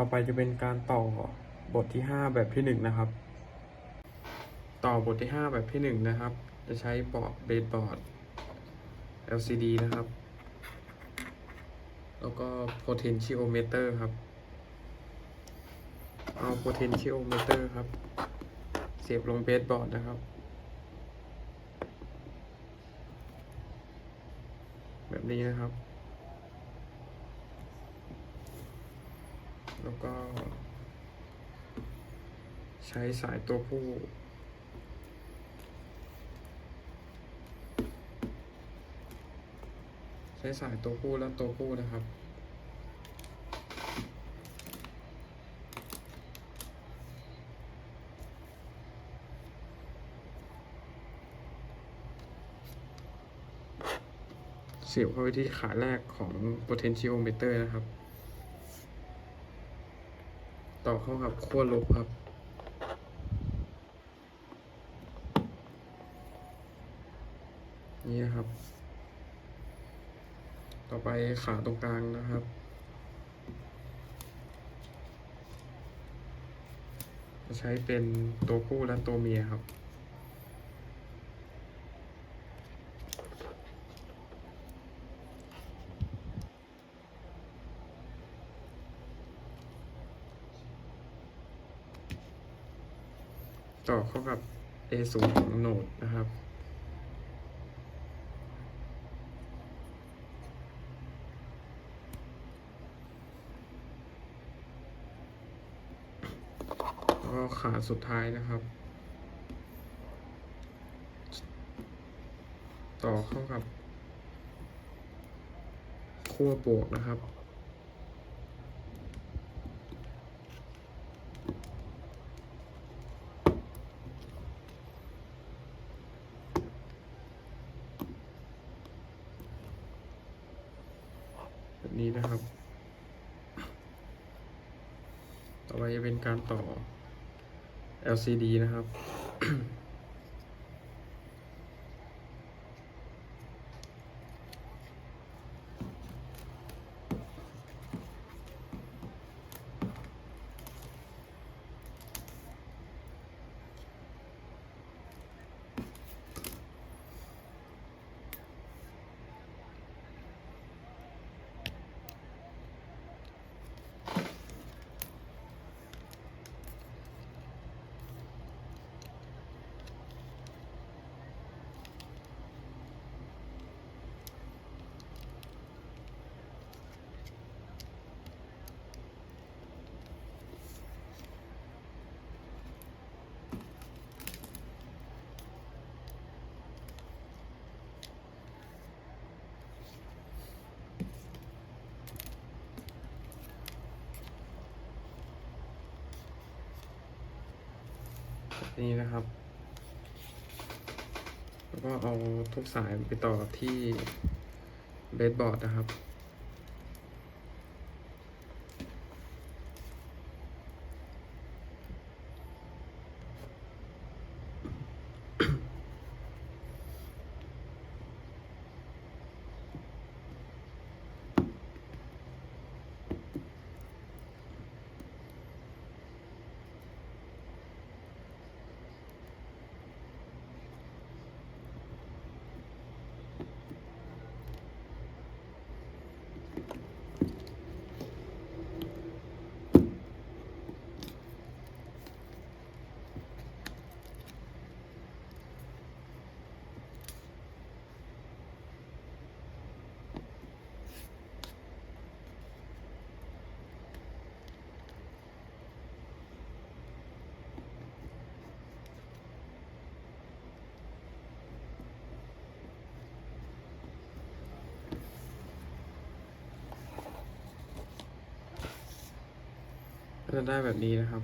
ต่อไปจะเป็นการต่อบทที่ 5 แบบที่ 1 นะครับ ต่อบทที่ 5 แบบที่ 1 นะครับ จะใช้บอร์ดเบสบอร์ด LCD นะครับ แล้วก็ potentiometer ครับ เอา potentiometer ครับ เสียบลงเบสบอร์ดนะครับ แบบนี้นะครับ แล้วก็ ใช้สายตัวผู้ใช้สายตัวผู้และตัวผู้นะครับ เสียบเข้าไปที่ขาแรกของ potentiometer นะครับ ต่อเข้ากับขั้วลบครับ นี่ครับ ต่อไปขาตรงกลางนะครับ จะใช้เป็นตัวผู้และตัวเมียครับ A0 ของโนดนะครับ แล้วก็ขาสุดท้ายนะครับ ต่อเข้ากับขั้วบวกนะครับ นี้นะครับ ต่อไปจะเป็นการต่อ LCD นะครับ นี่นะครับ แล้วก็เอาทุกสายไปต่อที่เบสบอร์ดนะครับ ก็จะได้แบบนี้นะครับ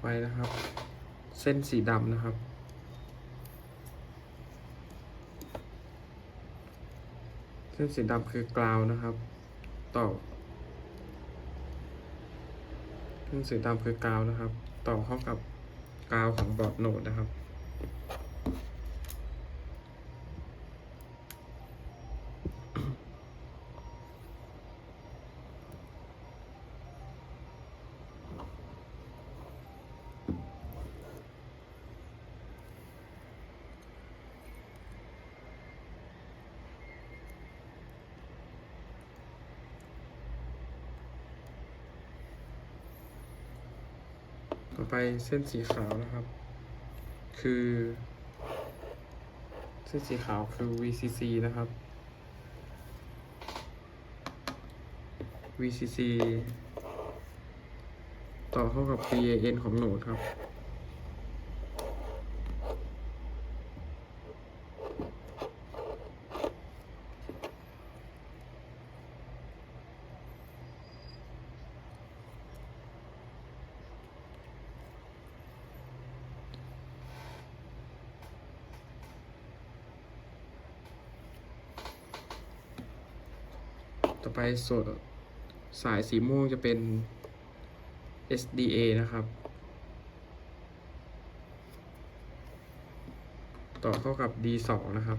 ไว้นะครับ เส้นสีดำนะครับเส้นสีดำคือกราวนะครับ ต่อ หนังสือดำคือกาวนะครับ ต่อเข้ากับกาวของบอร์ดโหนดนะครับ อไปเส้นสีขาวนะครับ คือ เส้นสีขาวคือ VCC นะครับ VCC ต่อเข้ากับ PAN ของโหนดครับ ไปส่สายสีม่วงจะเป็น SDA นะครับ ต่อเข้ากับ D2 นะครับ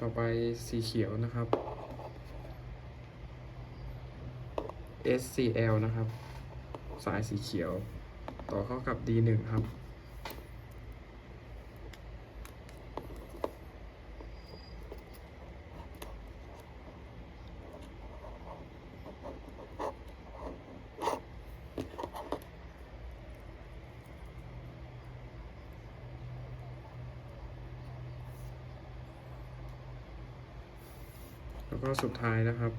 ต่อไปสีเขียวนะครับ SCL นะครับ สายสีเขียว ต่อเข้ากับ D1 ครับ แล้วก็สุดท้ายนะครับ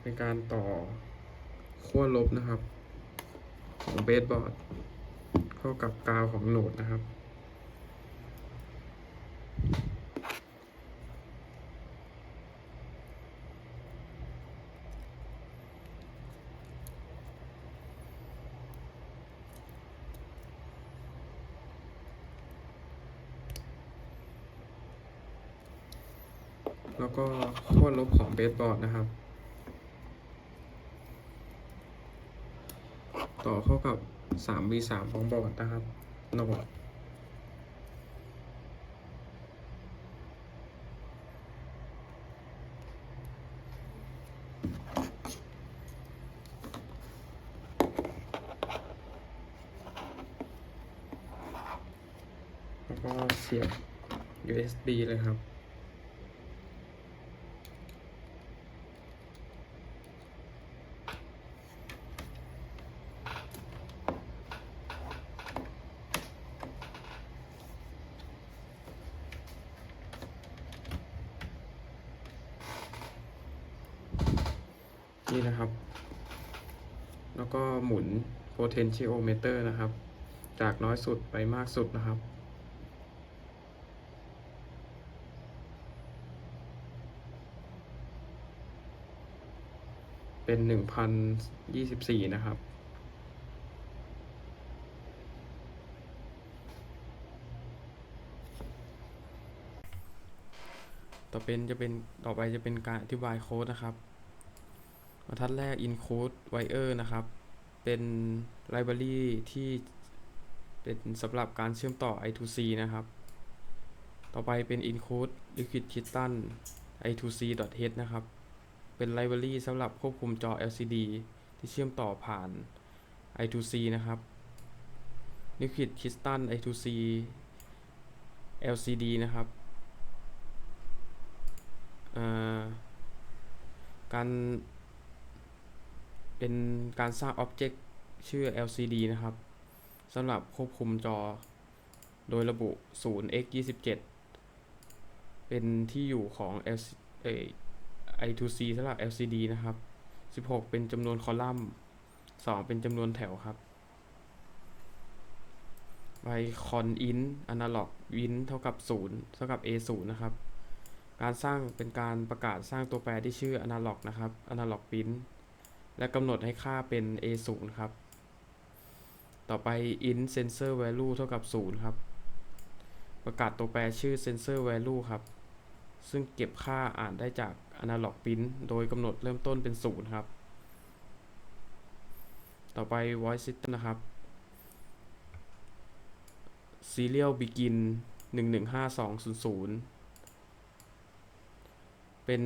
เป็นการต่อขั้วลบนะครับ ของเบสบอร์ดเข้ากับกาวของโหนดนะครับ แล้วก็ขั้วลบของเบสบอร์ดนะครับ ต่อเข้ากับ 3v3 ของบอร์ดนะครับโหนดแล้วก็เสียบ USB เลยครับ นี่นะครับ แล้วก็หมุน potentiometer นะครับ จากน้อยสุดไปมากสุดนะครับ เป็นหนึ่งพันยี่สิบสี่นะครับต่อเป็นจะเป็นต่อไปจะเป็นการอธิบายโค้ดนะครับ บรรทัดแรก include wire นะครับ เป็น library ที่เป็นสำหรับการเชื่อมต่อ I2C นะครับ ต่อไปเป็น include liquid crystal I2C.h นะครับ เป็น library สำหรับควบคุมจอ LCD ที่เชื่อมต่อผ่าน I2C นะครับ liquid crystal I2C LCD นะครับการ เป็นการสร้าง Object ชื่อ LCD นะครับสำหรับควบคุมจอ โดยระบุ 0x27 เป็นที่อยู่ของ LC เอ่อ I2C สำหรับ LCD นะครับ 16 เป็นจำนวนคอลัมน์ 2 เป็นจำนวนแถวครับ by con int analog win เท่ากับ 0 เท่ากับ a 0นะครับ การสร้างเป็นการประกาศสร้างตัวแปรที่ชื่อ analog นะครับ analog print และกำหนดให้ค่าเป็น a 0ครับ ต่อไป int sensor value เท่ากับ 0 ครับ ประกาศตัวแปรชื่อ sensor value ครับ ซึ่งเก็บค่าอ่านได้จาก analog print โดยกำหนดเริ่มต้นเป็น 0 ครับ ต่อไป voice system นะครับ serial begin 115200เป็น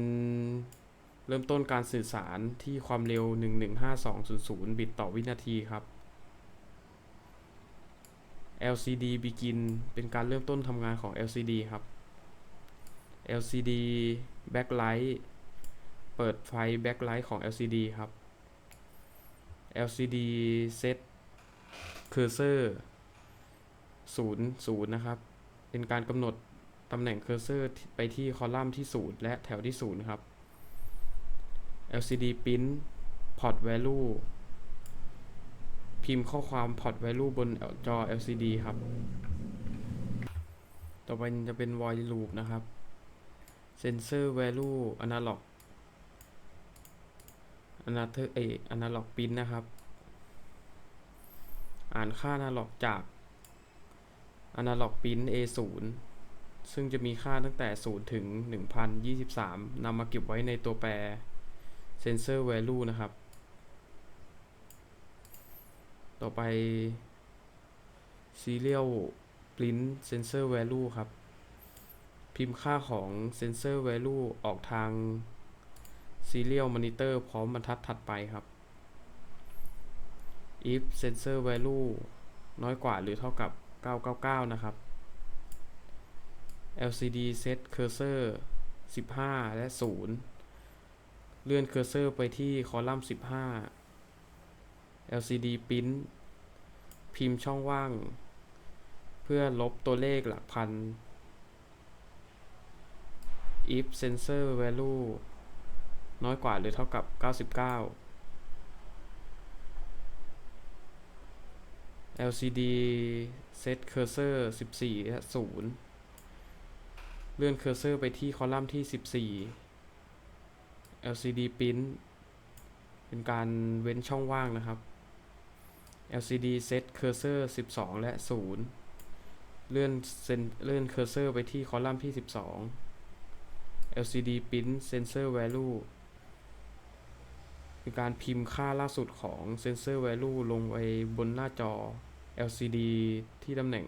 เริ่มต้นการสื่อสารที่ความเร็ว 115200 บิตต่อวินาทีครับ LCD begin เป็นการเริ่มต้นทำงานของ LCD ครับ LCD backlight เปิดไฟ backlight ของ LCD ครับ LCD set cursor 0 0 นะครับ เป็นการกำหนดตำแหน่งเคอร์เซอร์ไปที่คอลัมน์ที่ 0 และแถวที่ 0 ครับ LCD print port value พิมพ์ข้อความ port value บนจอ LCD ครับ ต่อไปจะเป็น void loop นะครับ sensor value analog analog เอ analog print นะครับ อ่านค่า analog จาก analog print A 0ซึ่งจะมีค่าตั้งแต่ 0 ถึง 1023นำมาเก็บไว้ในตัวแปร sensor value นะครับ ต่อไป serial print sensor value ครับ พิมพ์ค่าของ sensor value ออกทาง serial monitor พร้อมบรรทัดถัดไปครับ if sensor value น้อยกว่าหรือเท่ากับ 999 นะครับ LCD set cursor 15 และ 0 เลื่อนเคอร์เซอร์ไปที่คอลัมน์ 15 LCD print พิมพ์ช่องว่าง เพื่อลบตัวเลขหลักพัน if sensor value น้อยกว่าหรือเท่ากับ 99 LCD set cursor 14 0 เลื่อนเคอร์เซอร์ไปที่คอลัมน์ที่ 14 LCD print เป็นการเว้นช่องว่างนะครับ LCD set cursor 12 และ 0 เลื่อนเซนเลื่อนเคอร์เซอร์ไปที่คอลัมน์ที่ 12 LCD print sensor value คือการพิมพ์ค่าล่าสุดของ sensor value ลงไปบนหน้าจอ LCD ที่ตำแหน่ง